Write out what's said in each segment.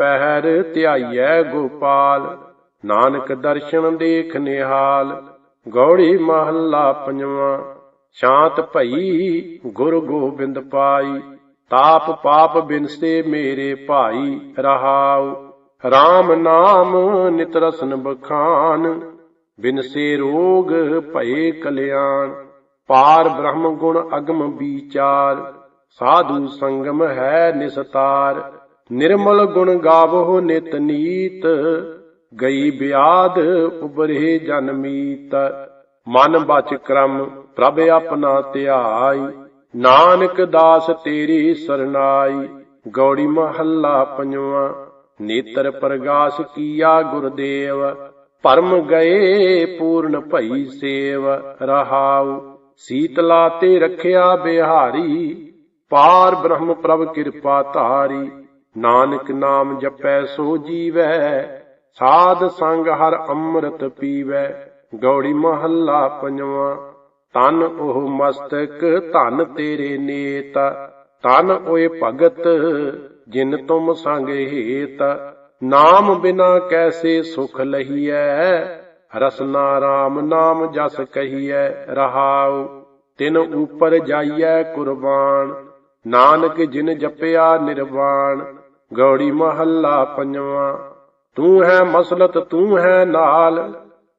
ਪਹਿਰ ਧਿਆਈਐ ਗੋਪਾਲ, ਨਾਨਕ ਦਰਸ਼ਨ ਦੇਖ ਨਿਹਾਲ, ਗੌੜੀ ਮਹੱਲਾ ਪੰਜਵਾਂ ਸ਼ਾਂਤ ਭਈ ਗੁਰ ਗੋਬਿੰਦ ਪਾਈ, ਤਾਪ ਪਾਪ ਬਿਨਸੇ ਮੇਰੇ ਭਾਈ ਰਹਾਉ RAM ਨਾਮ ਨਿਤ ਰਸਨ ਬਖਾਨ, ਬਿਨਸੇ ਰੋਗ ਭਏ ਕਲਿਆਣ, ਪਾਰ ਬ੍ਰਹਮ ਗੁਣ ਅਗਮ ਵਿਚਾਰ, ਸਾਧੂ ਸੰਗਮ ਹੈ ਨਿਸਤਾਰ। ਨਿਰਮਲ ਗੁਣ ਗਾਵੋ ਨਿਤ ਨੀਤ, ਗਈ ਬਿਆਦ ਉਬਰੇ ਜਨਮੀਤ ਮਨ ਬਚ ਕਰਮ ਪ੍ਰਭ ਆਪਣਾ ਧਿਆਈ, ਨਾਨਕ ਦਾਸ ਤੇਰੀ ਸਰਨਾਈ। ਗੌੜੀ ਮਹੱਲਾ ਪੰਜਵਾਂ, ਨੇਤਰ ਪ੍ਰਗਾਸ ਕੀਆ ਗੁਰਦੇਵ। ਪਰਮ ਗਏ ਪੂਰਨ ਭਈ ਸੇਵ, ਰਹਾਉ। ਸੀਤਲਾ ਤੇ ਰਖਿਆ ਬਿਹਾਰੀ, ਪਾਰ ਬ੍ਰਹਮ ਪ੍ਰਭ ਕਿਰਪਾ ਧਾਰੀ। ਨਾਨਕ ਨਾਮ ਜਪੈ ਸੋ ਜੀਵੈ, ਸਾਧ ਸੰਗ ਹਰ ਅੰਮ੍ਰਿਤ ਪੀਵੈ, ਗੌੜੀ ਮਹੱਲਾ ਪੰਜਵਾਂ। ਤਨ ਉਹ ਮਸਤਕ, ਧਨ ਤੇਰੇ ਨੇਤ ਤਨ ਓਏ ਭਗਤ, ਜਿਨ ਤੁਮ ਸੰਗ ਹੇਤ। ਨਾਮ ਬਿਨਾ ਕੈਸੇ ਸੁਖ ਲਹੀਐ ਰਸਨਾ RAM ਨਾਮ ਜਸ ਕਹੀਐ, ਰਹਾਉ, ਤਿਨ ਉਪਰ ਜਾਈਐ ਕੁਰਬਾਨ। ਨਾਨਕ ਜਿਨ ਜਪਿਆ ਨਿਰਵਾਣ ਗੌੜੀ ਮਹੱਲਾ ਪੰਜਵਾਂ। ਤੂੰ ਹੈ ਮਸਲਤ, ਤੂੰ ਹੈ ਨਾਲ,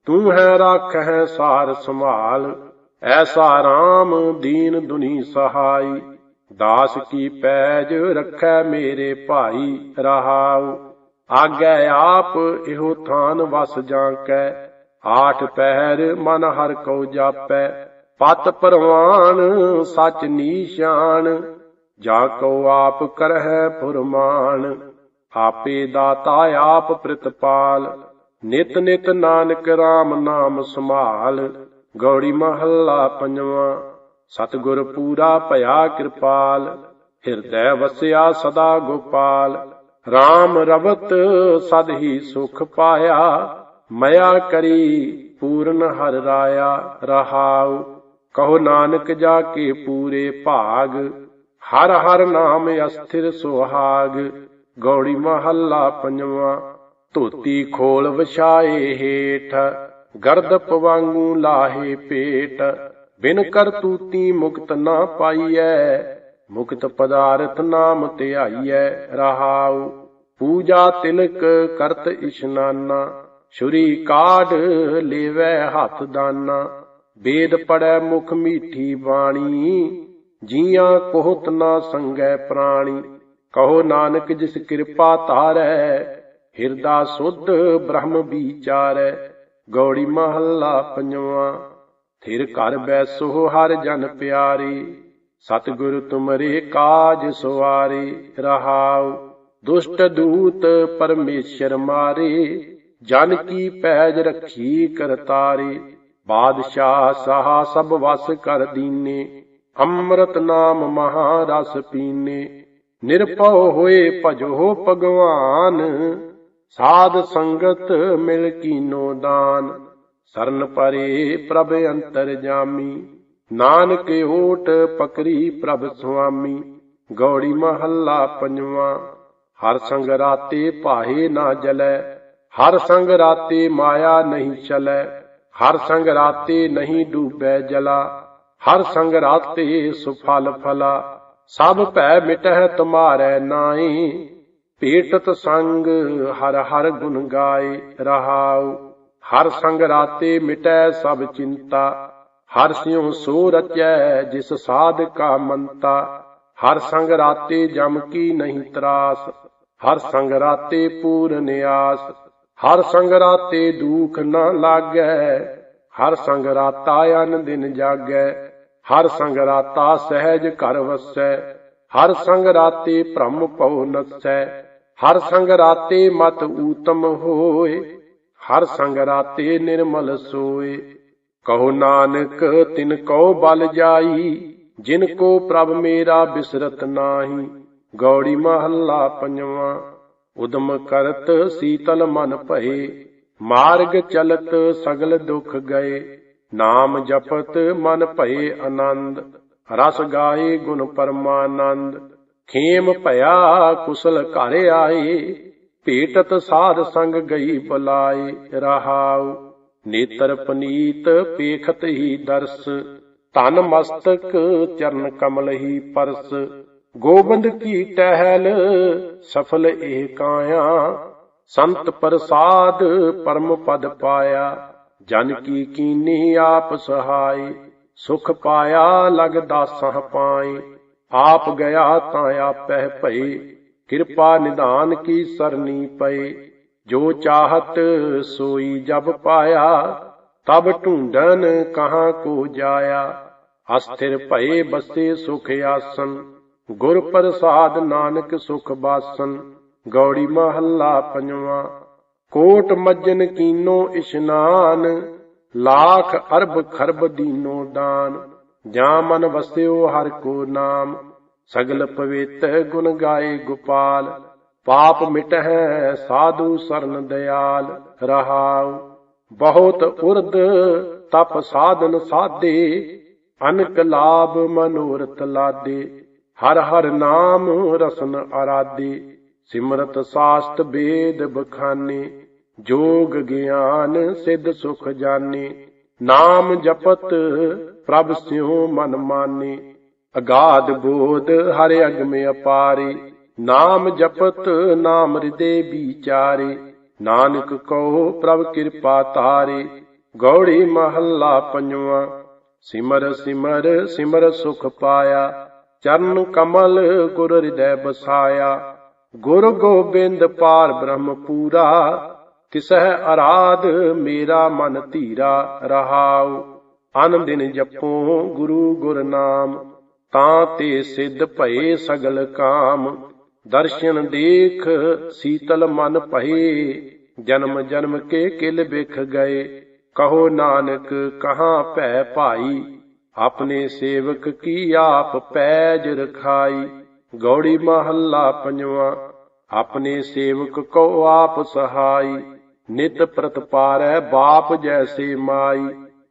ਤੂੰ ਹੈ ਰੱਖ ਹੈ ਸਾਰ ਸੰਭਾਲ। ਐਸਾ RAM ਦੀਨ ਦੁਨੀ ਸਹਾਈ, ਦਾਸ ਕੀ ਪੈਜ ਰੱਖੈ ਮੇਰੇ ਭਾਈ ਰਹਾਉ। ਆਗੈ ਆਪ ਇਹੋ ਥਾਨ ਵਸ ਜਾਂਕੈ, ਆਠ ਪਹਿਰ ਮਨ ਹਰ ਕੋ ਜਾਪੈ। ਪਤ ਪਰਵਾਨ ਸਚ ਨੀਸ਼ਾਨ ਜਾ ਕਉ ਆਪ ਕਰਹਿ ਫੁਰਮਾਨ ਆਪੇ ਦਾਤਾ ਆਪ ਪ੍ਰਿਤਪਾਲ, ਨਿਤ ਨਿਤ ਨਾਨਕ RAM ਨਾਮ ਸੰਭਾਲ, ਗੌੜੀ ਮਹੱਲਾ ਪੰਜਵਾਂ, ਸਤਿਗੁਰ ਪੂਰਾ ਭਇਆ ਕਿਰਪਾਲ, ਹਿਰਦੈ ਵਸਿਆ ਸਦਾ ਗੋਪਾਲ RAM ਰਵਤ ਸਦ ਹੀ ਸੁਖ ਪਾਇਆ, ਮਇਆ ਕਰੀ ਪੂਰਨ ਹਰ ਰਾਇਆ, ਰਹਾਉ, ਕਹੋ ਨਾਨਕ ਜਾ ਕੇ ਪੂਰੇ ਭਾਗ ਹਰ ਹਰ ਨਾਮ ਅਸਥਿਰ ਸੁਹਾਗ, ਗੌੜੀ ਮਹੱਲਾ ਪੰਜਵਾਂ, ਧੋਤੀ ਖੋਲ ਵਿਛਾਏ ਹੇਠ ਗਰਦ ਪਵਾਂਗੂ ਲਾਹੇ ਪੇਟ, ਬਿਨ ਕਰਤੂਤੀ ਮੁਕਤ ਨਾ ਪਾਈਐ, ਮੁਕਤ ਪਦਾਰਥ ਨਾਮ ਧਿਆਈਐ ਰਹਾਉ, ਪੂਜਾ ਤਿਲਕ ਕਰਤ ਇਸ਼ਨਾਨਾ, ਛੁਰੀ ਕਾਢ ਲੇਵੈ ਹੱਥ ਦਾਨਾ ਵੇਦ ਪੜੈ ਮੁਖ ਮੀਠੀ ਬਾਣੀ ਜੀਆਂ ਕੋਹਤ ਨਾ ਸੰਗੈ ਪ੍ਰਾਣੀ, ਕਹੋ ਨਾਨਕ ਜਿਸ ਕਿਰਪਾ ਧਾਰੈ, ਹਿਰਦਾ ਸੁਧ ਬ੍ਰਹਮ ਵਿਚਾਰੈ, ਗੌੜੀ ਮਹੱਲਾ ਪੰਜਵਾਂ, ਥਿਰ ਘਰ ਬੈਸੋ ਹਰ ਜਨ ਪਿਆਰੀ, ਸਤਿਗੁਰ ਤੁਮਰੇ ਕਾਜ ਸਵਾਰੀ ਰਹਾਉ, ਦੁਸ਼ਟ ਦੂਤ ਪਰਮੇਸ਼ਰ ਮਾਰੇ, ਜਨ ਕੀ ਪੈਜ ਰੱਖੀ ਕਰਤਾਰੇ, ਬਾਦਸ਼ਾਹ ਸਾਹਾ ਸਭ ਵਸ ਕਰ ਦੀਨੇ ਅੰਮ੍ਰਿਤ ਨਾਮ ਮਹਾਰਸ ਪੀਨੇ, ਨਿਰਭਉ ਹੋਏ ਭਜੋ ਭਗਵਾਨ, ਸਾਧ ਸੰਗਤ ਮਿਲ ਕੀਨੋ ਦਾਨ, ਸਰਨ ਪਰੇ ਪ੍ਰਭ ਅੰਤਰ ਜਾਮੀ, ਨਾਨਕ ਓਟ ਪਕਰੀ ਪ੍ਰਭ ਸੁਆਮੀ, ਗੌੜੀ ਮਹੱਲਾ ਪੰਜਵਾਂ, ਹਰ ਸੰਗ ਰਾਤੇ ਭਾਏ ਨਾ ਜਲੈ, ਹਰ ਸੰਗ ਰਾਤੇ ਮਾਇਆ ਨਹੀਂ ਚਲੈ, ਹਰ ਸੰਗ ਰਾਤੇ ਨਹੀਂ ਡੂਬੈ ਜਲਾ ਹਰ ਸੰਗ ਰਾਤੇ ਸੁਫਲ ਫਲਾ, ਸਭ ਭੈ ਮਿਟਹਿ ਤੁਮਾਰੈ ਨਾਹੀ ਪੀਟਤ ਸੰਗ ਹਰ ਹਰ ਗੁਣ ਗਾਏ ਰਹਾਉ, ਹਰ ਸੰਗ ਰਾਤੇ ਮਿਟੈ ਸਭ ਚਿੰਤਾ। ਹਰ ਸਿਉ ਸੋ ਰਚੈ ਜਿਸ ਸਾਧ ਕਾ ਮੰਤਾ, ਹਰ ਸੰਗ ਰਾਤੇ ਜਮ ਕੀ ਨਹੀਂ ਤਰਾਸ। ਹਰ ਸੰਗ ਰਾਤੇ ਪੂਰਨ ਆਸ ਹਰ ਸੰਗ ਰਾਤੇ ਦੁਖ ਨਾ ਲਾਗੈ, ਹਰ ਸੰਗ ਰਾਤਾ ਅਨ ਦਿਨ ਜਾਗੈ। ਹਰ ਸੰਗ ਰਾਤਾ ਸਹਿਜ ਘਰ ਵਸੈ, ਹਰ ਸੰਗ ਰਾਤੇ ਭ੍ਰਮ ਪਉ ਨਸੈ, ਹਰ ਸੰਗ ਰਾਤੇ ਮਤ ਊਤਮ ਹੋਏ, ਹਰ ਸੰਗ ਰਾਤੇ ਨਿਰਮਲ ਸੋਏ। ਕਹੋ ਨਾਨਕ, ਤਿਨ ਕਉ ਬਲ ਜਾਈ, ਜਿਨ ਕੋ ਪ੍ਰਭ ਮੇਰਾ ਬਿਸਰਤ ਨਾਹੀ। ਗੌੜੀ ਮਹੱਲਾ ਪੰਜਵਾਂ, ਉਦਮ ਕਰਤ ਸੀਤਲ ਮਨ ਭਏ, ਮਾਰਗ ਚਲਤ ਸਗਲ ਦੁਖ ਗਏ। ਨਾਮ ਜਪਤ ਮਨ ਭਏ ਆਨੰਦ, ਰਸ ਗਾਏ ਗੁਣ ਪਰਮਾਨੰਦ, ਖੇਮ ਭਇਆ ਕੁਸਲ ਘਰ ਆਏ, ਭੇਟਤ ਸਾਧ ਸੰਗ ਗਈ ਬੁਲਾਏ ਰਹਾਉ, ਨੇਤਰ ਪਨੀਤ ਪੇਖਤ ਹੀ ਦਰਸ ਤਨ ਮਸਤਕ ਚਰਨ ਕਮਲ ਹੀ ਪਰਸ, ਗੋਬਿੰਦ ਕੀ ਟਹਿਲ ਸਫਲ ਇਹ ਕਾਇਆ, ਸੰਤ ਪ੍ਰਸਾਦ ਪਰਮ ਪਦ ਪਾਇਆ। ਜਨ ਕੀ ਕੀਨੀ ਆਪ ਸਹਾਈ ਸੁਖ ਪਾਇਆ ਲਗਦਾ ਸਹ ਪਾਏ। ਆਪ ਗਿਆ ਤਾਂ ਆਪਹਿ ਭਈ ਕਿਰਪਾ ਨਿਧਾਨ ਕੀ ਸਰਨੀ ਪਏ। ਜੋ ਚਾਹਤ ਸੋਈ ਜਬ ਪਾਇਆ, ਤਬ ਢੂੰਡਨ ਕਹਾਂ ਕੋ ਜਾਇਆ। ਅਸਥਿਰ ਭਏ ਬਸੇ ਸੁਖ ਆਸਨ, ਗੁਰ ਪ੍ਰਸਾਦ ਨਾਨਕ ਸੁਖ ਬਾਸਨ। ਗੌੜੀ ਮਹੱਲਾ ਪੰਜਵਾਂ ਕੋਟ ਮੱਜਨ ਕੀਨੋ ਇਸ਼ਨਾਨ, ਲੱਖ ਅਰਬ ਖਰਬ ਦੀਨੋ ਦਾਨ। ਜਾਂ ਮਨ ਵਸਿਓ ਹਰ ਕੋ ਨਾਮ, ਸਗਲ ਪਵਿੱਤ ਗੁਣ ਗਾਏ ਗੋਪਾਲ। ਪਾਪ ਮਿਟਹਿ ਸਾਧੂ ਸਰਨ ਦਿਆਲ, ਰਹਾਉ। ਬਹੁਤ ਉਰਦ ਤਪ ਸਾਧਨ ਸਾਧੇ, ਅਨਕ ਲਾਭ ਮਨੋਰਥ ਲਾਦੇ। ਹਰ ਹਰ ਨਾਮ ਰਸਨ ਅਰਾਦੇ, ਸਿਮਰਤ ਸਾਸਤ ਬੇਦ ਬਖਾਨੇ। ਜੋਗ ਗਿਆਨ ਸਿੱਧ ਸੁਖ ਜਾਣੇ, ਨਾਮ ਜਪਤ ਪ੍ਰਭ ਸਿਉ ਮਨ ਮਾਨੇ। ਅਗਾਧ ਬੋਧ ਹਰਿ ਅਗਮੇ ਅਪਾਰੇ, ਨਾਮ ਜਪਤ ਨਾਮ ਹਿਰਦੇ ਵਿਚਾਰੇ। ਨਾਨਕ ਕਹੋ ਪ੍ਰਭ ਕਿਰਪਾ ਤਾਰੇ ਗੌੜੀ ਮਹੱਲਾ ਪੰਜਵਾਂ। ਸਿਮਰ ਸਿਮਰ ਸਿਮਰ ਸੁਖ ਪਾਇਆ, ਚਰਨ ਕਮਲ ਗੁਰ ਹਿਰਦੈ ਬਸਾਇਆ ਗੁਰ ਗੋਬਿੰਦ ਪਾਰ ਬ੍ਰਹਮ ਪੂਰਾ ਤਿਸਹਿ ਅਰਾਧ, ਮੇਰਾ ਮਨ ਧੀਰਾ ਰਹਾਉ। ਅਨ ਦਿਨ ਜਪੋ ਗੁਰੂ ਗੁਰ ਨਾਮ ਤਾਂ ਤੇ ਸਿੱਧ ਭਏ ਸਗਲ ਕਾਮ। ਦਰਸ਼ਨ ਦੇਖ ਸੀਤਲ ਮਨ ਭਏ, ਜਨਮ ਜਨਮ ਕੇ ਕਿਲ ਬਿਖ ਗਏ। ਕਹੋ ਨਾਨਕ, ਕਹਾਂ ਭੈ ਭਾਈ, ਆਪਣੇ ਸੇਵਕ ਕੀ ਆਪ ਪੈਜ ਰਖਾਈ। ਗੌੜੀ ਮਹੱਲਾ ਪੰਜਵਾਂ, ਆਪਣੇ ਸੇਵਕ ਕੋ ਆਪ ਸਹਾਈ। ਨਿਤ ਪ੍ਰਤਪਾਰੈ ਬਾਪ ਜੈਸੇ ਮਾਈ,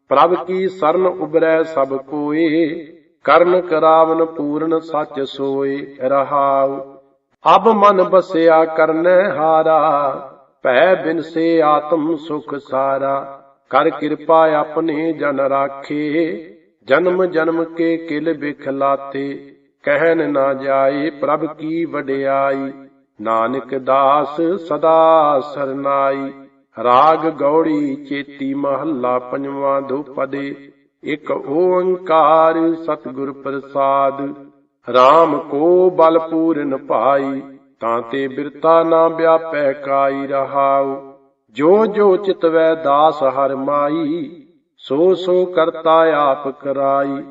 ਪ੍ਰਭ ਕੀ ਸਰਨ ਉਬਰੈ ਸਭ ਕੋਏ ਕਰਨ ਕਰਾਵਨ ਪੂਰਨ ਸੱਚ ਸੋਏ ਰਹਾਉ। ਅਬ ਮਨ ਬਸਿਆ ਕਰਨੈ ਹਾਰਾ, ਭੈ ਬਿਨ ਸੇ ਆਤਮ ਸੁਖ ਸਾਰਾ। ਕਰ ਕਿਰਪਾ ਆਪਣੇ ਜਨ ਰਾਖੇ, ਜਨਮ ਜਨਮ ਕੇ ਕਿਲ ਬਿਖਲਾਤੇ। ਕਹਿਨ ਨਾ ਜਾਏ ਪ੍ਰਭ ਕੀ ਵਡਿਆਈ, ਨਾਨਕ ਦਾਸ ਸਦਾ ਸਰਨਾਈ। ਰਾਗ ਗੌੜੀ ਚੇਤੀ ਮਹੱਲਾ ਪੰਜਵਾਂ ਦੁਪਦੇ ਇਕ ਓੰਕਾਰ ਸਤਿਗੁਰ ਪ੍ਰਸਾਦ। RAM ਕੋ ਬਲ ਪੂਰਨ ਭਾਈ, ਤਾਂ ਤੇ ਬਿਰਤਾ ਨਾ ਵਿਆਪੈ ਕਾਈ ਰਹਾਉ। ਜੋ ਜੋ ਚਿਤਵੈ ਦਾਸ ਹਰ ਮਾਈ, ਸੋ ਸੋ ਕਰਤਾ ਆਪ ਕਰਾਈ।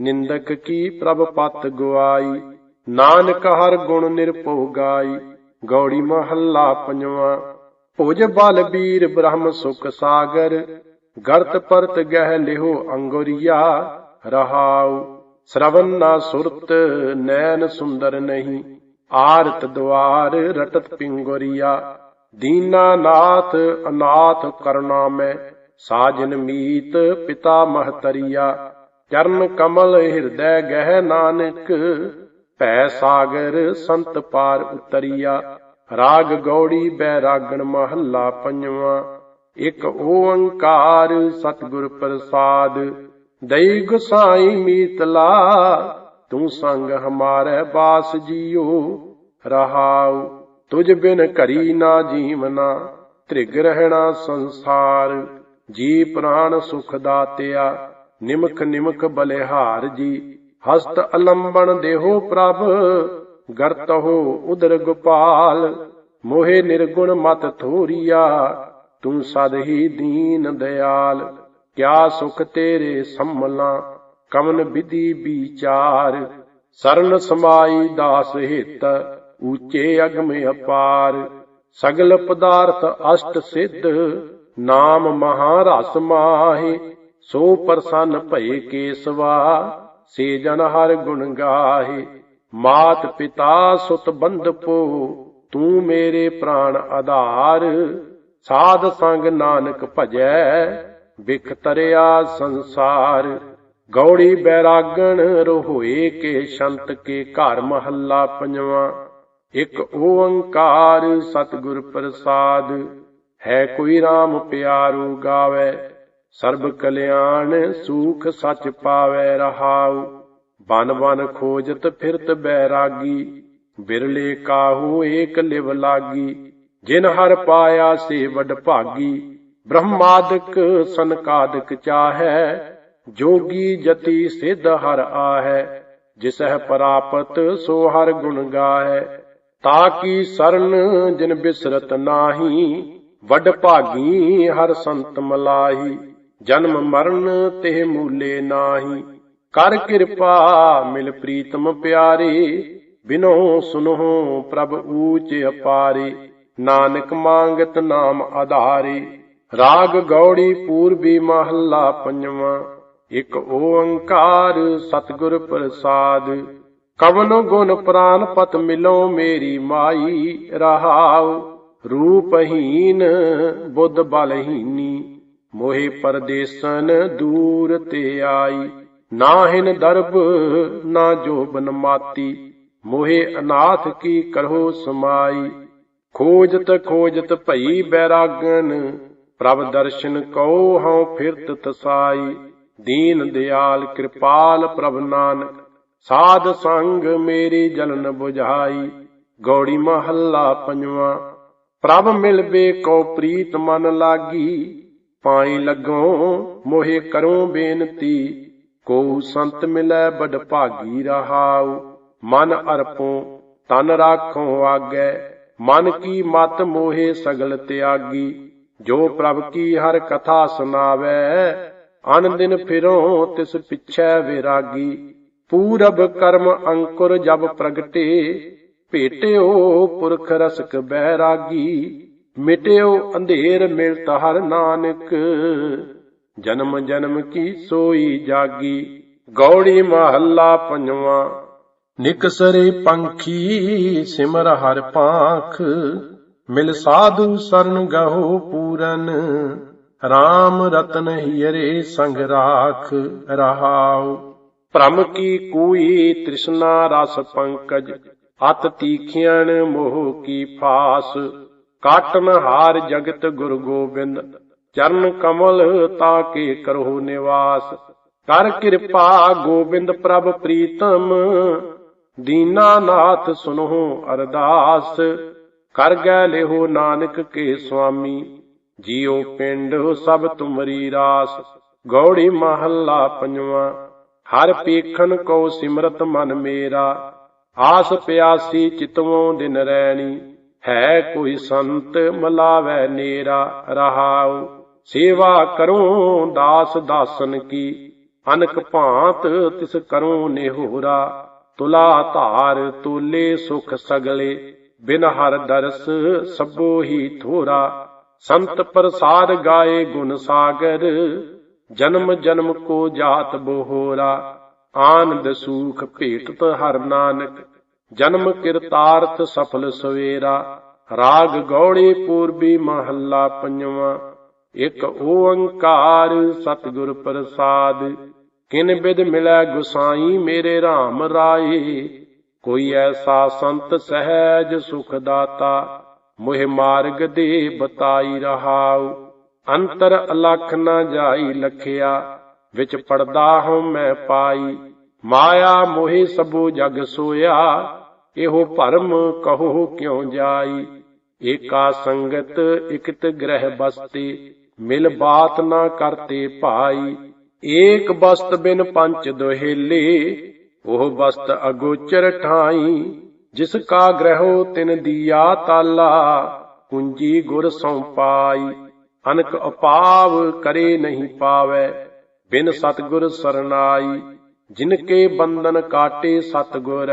ਨਿੰਦਕ ਕੀ ਪ੍ਰਭ ਪਤ ਗਵਾਈ ਨਾਨਕ ਹਰ ਗੁਣ ਨਿਰਭਉ ਗਾਈ। ਗੌੜੀ ਮਹੱਲਾ ਪੰਜਵਾਂ ਭੁਜ ਬਲ ਬੀਰ ਬ੍ਰਹਮ ਸੁਖ ਸਾਗਰ, ਗਰਤ ਪਰਤ ਗਹਿ ਲਿਹੋ ਅੰਗੁਰੀਆ, ਰਹਾਉ, ਸ਼ਰਵਨ ਨਾ ਸੁਰਤ ਨੈਣ ਸੁੰਦਰ ਨਹੀਂ, ਆਰਤ ਦੁਆਰ ਰਟਤ ਪਿੰਗੋਰੀਆ, ਦੀਨਾ ਨਾਥ ਅਨਾਥ ਕਰਨਾ ਮੈਂ, ਸਾਜਨ ਮੀਤ ਪਿਤਾ ਮਹਤਰੀਆ, ਚਰਨ ਕਮਲ ਹਿਰਦੈ ਗਹਿ ਨਾਨਕ, ਭੈ ਸਾਗਰ ਸੰਤ ਪਾਰ ਉਤਰੀਆ। ਰਾਗ ਗੌੜੀ ਬੈਰਾਗਣ ਮਹੱਲਾ ਪੰਜਵਾਂ। ਇਕ ਓੰਕਾਰ ਸਤਿਗੁਰ ਪ੍ਰਸਾਦ, ਦਈ ਗੁਸਾਈ ਮੀਤਲਾ, ਤੂੰ ਸੰਗ ਹਮਾਰੇ ਬਾਸ ਜੀਓ, ਰਹਾਉ ਤੁਝ ਬਿਨ ਘਰੀ ਨਾ ਜੀਵਨਾ, ਤ੍ਰਿਗ ਰਹਿਣਾ ਸੰਸਾਰ, ਜੀ ਪ੍ਰਾਣ ਸੁਖ ਦਾਤਿਆ, ਨਿਮਖ ਨਿਮਖ ਬਲਿਹਾਰ ਜੀ, ਹਸਤ ਅਲੰਬਣ ਦੇਹੋ ਪ੍ਰਭ ਗਰਤ ਹੋ ਉਦਰ ਗੋਪਾਲ, ਮੋਹਿ ਨਿਰਗੁਣ ਮਤ ਥੋਰੀਆ ਤੂੰ ਸਦ ਹੀ ਦੀਨ ਦਿਆਲ, ਕਿਆ ਸੁਖ ਤੇਰੇ ਸੰਮਲਾ ਕਮਨ ਵਿਧੀ ਵਿਚਾਰ, ਸਰਨ ਸਮਾਈ ਦਾਸ ਹਿਤ, ਊਚੇ ਅਗਮ ਅਪਾਰ, ਸਗਲ ਪਦਾਰਥ ਅਸ਼ਟ ਸਿੱਧ, ਨਾਮ ਮਹਾ ਰਸ ਮਾਹੇ, ਸੋ ਪ੍ਰਸੰਨ ਭਏ ਕੇਸਵਾ, ਸੇ ਜਨ ਹਰ ਗੁਣ ਗਾਹੇ। ਮਾਤ ਪਿਤਾ ਸੁਤ ਬੰਧਪੋ, ਤੂੰ ਮੇਰੇ ਪ੍ਰਾਣ ਆਧਾਰ। ਸਾਧ ਸੰਗ ਨਾਨਕ ਭਜੈ, ਵਿਖ ਤਰਿਆ ਸੰਸਾਰ। ਗੌੜੀ ਬੈਰਾਗਣ ਰੋਹੋਏ ਕੇ ਸ਼ੰਤ ਕੇ ਘਰ ਮਹੱਲਾ ਪੰਜਵਾਂ। ਇਕ ਓੰਕਾਰ ਸਤਿਗੁਰ ਪ੍ਰਸਾਦ, ਹੈ ਕੋਈ RAM ਪਿਆਰੂ ਗਾਵੇ। ਸਰਬ ਕਲਿਆਣ ਸੂਖ ਸਚ ਪਾਵੇ ਰਹਾਉ। ਬਨ ਬਨ ਖੋਜਤ ਫਿਰਤ ਬੈਰਾਗੀ, ਬਿਰਲੇ ਕਾਹੂ ਏਕ ਲਿਵ ਲਾਗੀ, ਜਿਨ ਹਰ ਪਾਇਆ ਸੇ ਵਡ ਭਾਗੀ, ਬ੍ਰਹਮਾਦਿਕ ਸੰਕਾਦਿਕ ਚਾਹੈ, ਜੋਗੀ ਜਤੀ ਸਿਧ ਹਰ ਆਹੈ, ਜਿਸਹਿ ਪ੍ਰਾਪਤ ਸੋ ਹਰ ਗੁਣ ਗਾਹੈ, ਤਾ ਕੀ ਸਰਨ ਜਿਨ ਬਿਸਰਤ ਨਾਹੀ, ਵਡ ਭਾਗੀ ਹਰ ਸੰਤ ਮਲਾਹੀ, ਜਨਮ ਮਰਨ ਤੇ ਮੂਲੇ ਨਾਹੀ। ਕਰ ਕਿਰਪਾ ਮਿਲ ਪ੍ਰੀਤਮ ਪਿਆਰੇ, ਬਿਨੋ ਸੁਨੋ ਪ੍ਰਭ ਊਚ ਅਪਾਰੇ। ਨਾਨਕ ਮੰਗਤ ਨਾਮ ਆਧਾਰੇ, ਰਾਗ ਗੌੜੀ ਪੂਰਬੀ ਮਹੱਲਾ ਪੰਜਵਾਂ। ਇੱਕ ਓੰਕਾਰ ਸਤਿਗੁਰ ਪ੍ਰਸਾਦ, ਕਵਨ ਗੁਣ ਪ੍ਰਾਨ ਪਤ ਮਿਲੋ ਮੇਰੀ ਮਾਈ ਰਹਾਉ। ਰੂਪਹੀਨ ਬੁੱਧ ਬਲਹੀਨੀ, ਮੋਹਿ ਪਰਦੇਸਨ ਦੂਰ ਤੇ ਆਈ। ਨਾਹਿਨ ਦਰਬ, ਨਾ ਜੋਬਨ ਮਾਤੀ। ਮੋਹਿ ਅਨਾਥ ਕੀ ਕਰੋ ਸਮਾਈ। ਖੋਜਤ ਖੋਜਤ ਭਈ ਬੈਰਾਗਨ, ਪ੍ਰਭ ਦਰਸ਼ਨ ਕਉ ਹਉ ਫਿਰਤ ਤਸਾਈ। ਦੀਨ ਦਿਆਲ ਕਿਰਪਾਲ ਪ੍ਰਭ ਨਾਨਕ, ਸਾਧ ਸੰਗ ਮੇਰੀ ਜਲਨ 부ਝਾਈ ਗੌੜੀ ਮਹੱਲਾ ਪੰਜਵਾਂ, ਪ੍ਰਭ ਮਿਲਵੇ ਕੋ ਪ੍ਰੀਤ ਮਨ ਲਾਗੀ। ਪਾਈ ਲੱਗੋ ਮੋਹਿ ਕਰੋ ਬੇਨਤੀ। ਕੋ ਸੰਤ ਮਿਲੈ ਬੜ ਭਾਗੀ ਰਹਾਉ, ਮਨ ਅਰਪੋ ਤਨ ਰਾਖੋ ਆਗੇ, ਮਨ ਕੀ ਮਤ ਮੋਹਿ ਸਗਲ ਤਿਆਗੀ, ਜੋ ਪ੍ਰਭ ਕੀ ਹਰ ਕਥਾ ਸੁਨਾਵੇ ਅਨ ਦਿਨ ਫਿਰੋ ਤਿਸ ਪਿਛੈ ਵਿਰਾਗੀ, ਪੂਰਬ ਕਰਮ ਅੰਕੁਰ ਜਬ ਪ੍ਰਗਟੇ, ਭੇਟਿਓ ਪੁਰਖ ਰਸਕ ਬੈਰਾਗੀ ਮਿਟਿਓ ਅੰਧੇਰ ਮਿਲਤ ਹਰ ਨਾਨਕ। ਜਨਮ ਜਨਮ ਕੀ ਸੋਈ ਜਾਗੀ, ਗੌੜੀ ਮਹੱਲਾ ਪੰਜਵਾਂ। ਨਿਕਸਰੇ ਪੰਖੀ ਸਿਮਰ ਹਰ ਪਾਖ ਮਿਲ ਸਾਧੂ ਸਰਨ ਗਹੋ ਪੂਰਨ। RAM ਰਤਨ ਹੀਰੇ ਸੰਗ ਰਾਖ ਰਹਾਉ। ਭ੍ਰਮ ਕੀ ਕੂਈ ਤ੍ਰਿਸ਼ਨਾ ਰਸ ਪੰਕਜ, ਅਤ ਤੀਖਿਆਣ ਮੋਹ ਕੀ ਫਾਸ। ਕਾਟਨ ਹਾਰ ਜਗਤ ਗੁਰ ਗੋਬਿੰਦ ਚਰਨ ਕਮਲ ਤਾ ਕੇ ਕਰੋ ਨਿਵਾਸ। ਕਰ ਕਿਰਪਾ ਗੋਬਿੰਦ ਪ੍ਰਭ ਪ੍ਰੀਤਮ ਦੀਨਾਨਾਥ ਸੁਨੋ ਅਰਦਾਸ। ਕਰ ਗੈ ਲਿਹੋ ਨਾਨਕ ਕੇ ਸੁਆਮੀ, ਜੀਉ ਪਿੰਡ ਸਭ ਤੁਮਰੀ ਰਾਸ। ਗੌੜੀ ਮਹੱਲਾ ਪੰਜਵਾਂ, ਹਰ ਪੀਖਨ ਕੋ ਸਿਮਰਤ ਮਨ ਮੇਰਾ। ਆਸ ਪਿਆਸੀ ਚਿਤਵੋਂ ਦਿਨ ਰੈਣੀ। ਹੈ ਕੋਈ ਸੰਤ ਮਲਾਵੈ ਨੇਰਾ ਰਹਾਉ, ਸੇਵਾ ਕਰੋ ਦਾਸ ਦਾਸਨ ਕੀ, ਅਨਕ ਭਾਂਤ ਤਿਸ ਕਰੂੰ ਨਿਹੋਰਾ, ਤੁਲਾ ਧਾਰ ਤੁਲੇ ਸੁਖ ਸਗਲੇ, ਬਿਨ ਹਰ ਦਰਸ ਸਭੋ ਹੀ ਥੋਰਾ, ਸੰਤ ਪ੍ਰਸਾਦ ਗਾਏ ਗੁਣ ਸਾਗਰ, ਜਨਮ ਜਨਮ ਕੋ ਜਾਤ ਬੋਹਰਾ, ਆਨੰਦ ਸੂਖ ਭੇਟਤ ਹਰ ਨਾਨਕ ਜਨਮ ਕਿਰਤਾਰਥ ਸਫਲ ਸਵੇਰਾ, ਰਾਗ ਗੌੜੀ ਪੂਰਬੀ ਮਹੱਲਾ ਪੰਜਵਾਂ, ਇੱਕ ਓੰਕਾਰ ਸਤਿਗੁਰ ਪ੍ਰਸਾਦ, ਕਿਨ ਬਿਦ ਮਿਲੈ ਗੁਸਾਈ ਮੇਰੇ RAM ਰਾਏ, ਕੋਈ ਐਸਾ ਸੰਤ ਸਹਿਜ ਸੁਖ ਦਾਤਾ ਮੋਹਿ ਮਾਰਗ ਦੇ ਬਤਾਈ ਰਹਾਉ, ਅੰਤਰ ਅਲਖ ਨਾ ਜਾਈ ਲਖਿਆ, ਵਿੱਚ ਪੜਦਾ ਹਉ ਮੈਂ ਪਾਈ, ਮਾਇਆ ਮੋਹਿ ਸਭੂ ਜਗ ਸੋਇਆ ਇਹੋ ਭਰਮ ਕਹੋ ਕਿਉ ਜਾਈ? ਏਕਾ ਸੰਗਤ ਇਕਤ ਗ੍ਰਹਿ ਬਸਤੀ, ਮਿਲ ਬਾਤ ਨਾ ਕਰਤੇ ਭਾਈ। ਏਕ ਬਸਤ ਬਿਨ ਪੰਚ ਦੋਹੇਲੇ, ਉਹ ਬਸਤ ਅਗੋਚਰ ਠਾਈ। ਜਿਸ ਕਾ ਗ੍ਰਹਿਓ ਤਿਨ ਦੀਆ ਤਾਲਾ ਕੁੰਜੀ ਗੁਰ ਸਉ ਪਾਈ। ਅਨਕ ਅਪਾਵ ਕਰੇ ਨਹੀਂ ਪਾਵੇ, ਬਿਨ ਸਤਗੁਰ ਸਰਨਾਈ। ਜਿਨ ਕੇ ਬੰਧਨ ਕਾਟੇ ਸਤਗੁਰ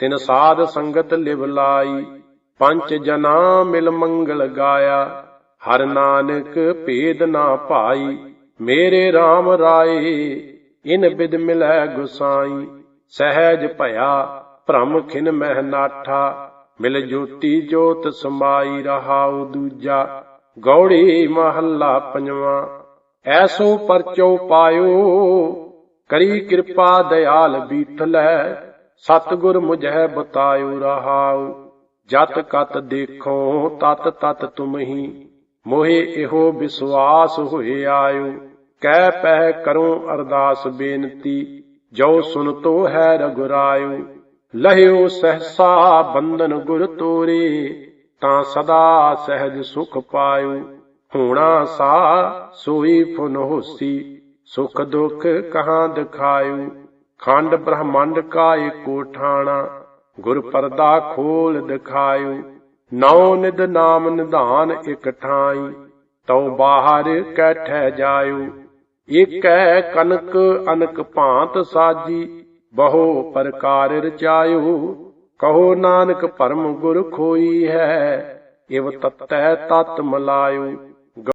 ਤਿਨ ਸਾਧ ਸੰਗਤ ਲਿਵ ਲਾਈ, ਪੰਜ ਜਨਾ ਮਿਲ ਮੰਗਲ ਗਾਇਆ। ਹਰ ਨਾਨਕ ਭੇਦ ਨਾ ਭਾਈ, ਮੇਰੇ RAM ਰਾਏ, ਇਨ ਬਿਦ ਮਿਲੈ ਗੁਸਾਈ। ਸਹਿਜ ਭਇਆ, ਭ੍ਰਮ ਖਿਨ ਮਹਿ ਨਾਠਾ, ਮਿਲ ਜੋਤੀ ਜੋਤ ਸਮਾਈ ਰਹਾਉ ਦੂਜਾ। ਗੌੜੀ ਮਹੱਲਾ ਪੰਜਵਾਂ, ਐਸੋ ਪਰਚੋ ਪਾਇਓ, ਕਰੀ ਕਿਰਪਾ ਦਇਆਲ ਬੀਠਲੈ ਸਤਗੁਰ ਮੁਝੈ ਬਤਾਇਓ ਰਹਾਉ, ਜਤ ਕਤ ਦੇਖੋ, ਤਤ ਤਤ ਤੁਮਹੀ, ਮੋਹਿ ਇਹੋ ਵਿਸ਼ਵਾਸ ਹੋਏ ਆਇਓ ਕਹਿ ਪਹਿ ਕਰੋ ਅਰਦਾਸ ਬੇਨਤੀ, ਜੋ ਸੁਨ ਤੋ ਹੈ ਰਗੁਰਾਇਓ ਲਹਿਓ ਸਹਸਾ ਬੰਧਨ ਗੁਰ ਤੋਰੇ, ਤਾਂ ਸਦਾ ਸਹਿਜ ਸੁਖ ਪਾਇਓ ਹੋਣਾ ਸਾ ਸੋਈ ਫੁਨ ਹੋਸੀ, ਸੁਖ ਦੁਖ ਕਹਾਂ ਦਿਖਾਇਓ ਖੰਡ ਬ੍ਰਹਮੰਡ ਕਾ ਏਕੋ ਠਾਣਾ ਗੁਰ ਪਰਦਾ ਖੋਲ ਦਿਖਾਇਓ ਨੌ ਨਿਦ ਨਾਮ ਨਿਧਾਨ ਇਕ ਠਾਈ, ਤਉ ਬਾਹਰ ਕੈਠੈ ਜਾਇਓ, ਏਕੈ ਕਨਕ ਅਨਕ ਭਾਂਤ ਸਾਜੀ, ਬਹੁ ਪ੍ਰਕਾਰ ਰਚਾਇਓ, ਕਹੋ ਨਾਨਕ ਭਰਮ ਗੁਰ ਖੋਈ ਹੈ, ਇਵ ਤਤੈ ਤਤ ਮਲਾਇਓ